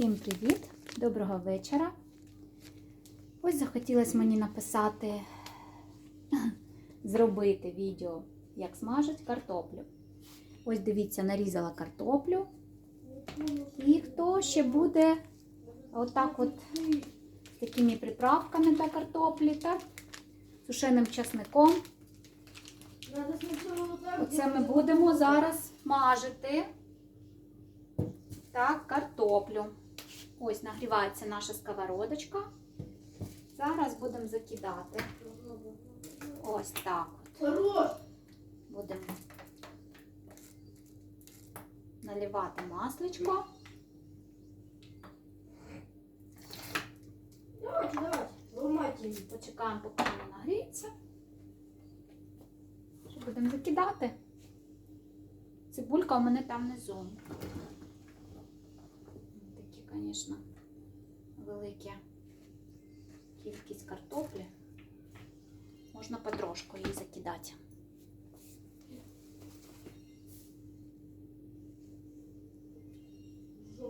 Всім привіт! Доброго вечора. Ось захотілося мені написати, зробити відео, як смажать картоплю. Ось дивіться, нарізала картоплю. І хто ще буде отак от з такими приправками до картоплі, так? Сушеним часником. Оце ми будемо зараз смажити так, картоплю. Ось нагрівається наша сковородочка. Зараз будемо закидати. Ось так. от. Будемо наливати масличко. Почекаємо, поки воно нагріється. Що Будемо закидати. Цибулька у мене там внизу. Звісно, велика кількість картоплі. Можна потрошку її закидати.